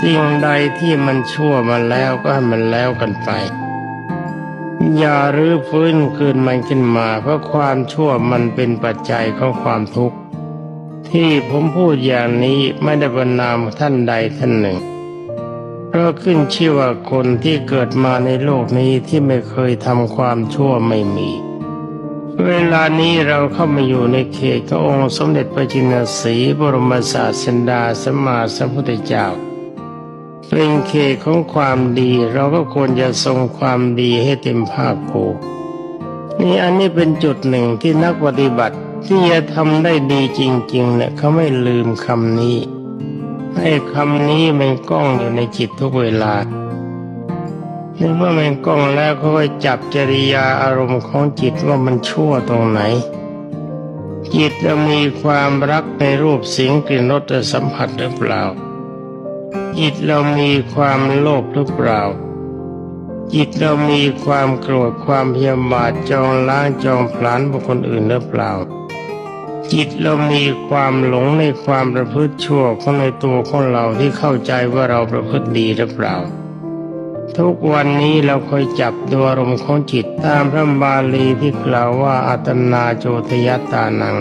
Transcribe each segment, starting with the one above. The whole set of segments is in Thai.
สิ่งใดที่มันชั่วมาแล้วก็ให้มันแล้วกันไป อย่ารื้อฟื้นคืนมันขึ้นมา เพราะความชั่วมันเป็นปัจจัยของความทุกข์ ที่ผมพูดอย่างนี้ไม่ได้ประนามท่านใดท่านหนึ่ง เพราะขึ้นชื่อว่าคนที่เกิดมาในโลกนี้ที่ไม่เคยทำความชั่วไม่มี เวลานี้เราเข้ามาอยู่ในเขตขององค์สมเด็จพระจินสีบรมศาสดาสมมาสัมพุทธเจ้า เป็นเขตของความดีเราก็ควรจะทรงความดีให้เต็มภาคภูมินี่อันนี้เป็นจุดหนึ่งที่นักปฏิบัติ ที่จะทำได้ดีจริง ๆ เนี่ยเขาไม่ลืมคำนี้ให้คำนี้มันกล้องอยู่ในจิตทุกเวลาเมื่อมันกล้องแล้วเขาก็จับจริยาอารมณ์ของจิตว่ามันชั่วตรงไหน จิตจะมีความรักในรูปเสียงกลิ่นรสสัมผัสหรือเปล่า จิตเรามีความโลภหรือเปล่า จิตเรามีความโกรธความพยาบาทจองล้างจองผลาญบุคคลอื่นหรือเปล่า จิตเรามีความหลงในความประพฤติชั่วของในตัวของเราที่เข้าใจว่าเราประพฤติดีหรือเปล่า ทุกวันนี้เราคอยจับดูอารมณ์ของจิตตามพระบาลีที่กล่าวว่าอัตนาโจทยตานัง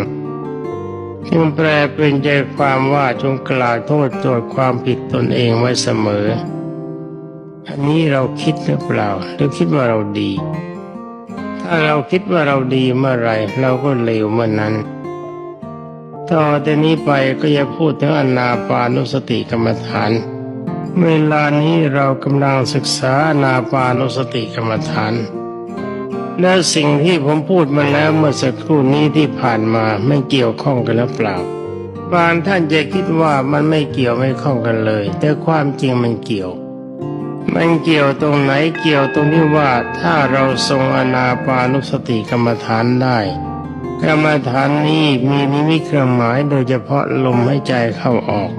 จึงแปลเป็นใจความว่าจงกล่าวโทษโจทย์ความผิดตนเองไว้เสมอ อันนี้เราคิดหรือเปล่าหรือคิดว่าเราดี ถ้าเราคิดว่าเราดีเมื่อไรเราก็เลวเมื่อนั้น ต่อแต่นี้ไปก็จะพูดถึงอนาปานุสติกรรมฐาน เวลานี้เรากำลังศึกษาอนาปานุสติกรรมฐาน และสิ่งที่ผมพูดมาแล้วเมื่อสักครู่นี้ที่ผ่านมาไม่เกี่ยวข้องกันหรือเปล่าบางท่านจะคิดว่ามันไม่เกี่ยวไม่ข้องกันเลย แต่ความจริงมันเกี่ยว มันเกี่ยวตรงไหนเกี่ยวตรงที่ว่าถ้าเราทรงอนาปานุสติกรรมฐานได้ กรรมฐานนี้มีนิมิตเครื่องหมายโดยเฉพาะลมให้ใจเข้าออก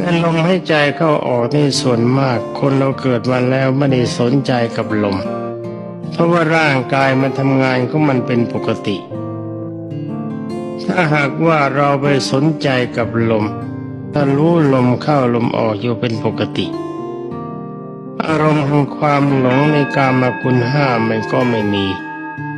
นั่นลมให้ใจเข้าออกในส่วนมาก คนเราเกิดมาแล้วไม่ได้สนใจกับลม เพราะว่าร่างกายมันทำงานของมันเป็นปกติ ถ้าหากว่าเราไปสนใจกับลม ถ้ารู้ลมเข้าลมออกอยู่เป็นปกติ อารมณ์ของความหลงในกามคุณห้ามันก็ไม่มี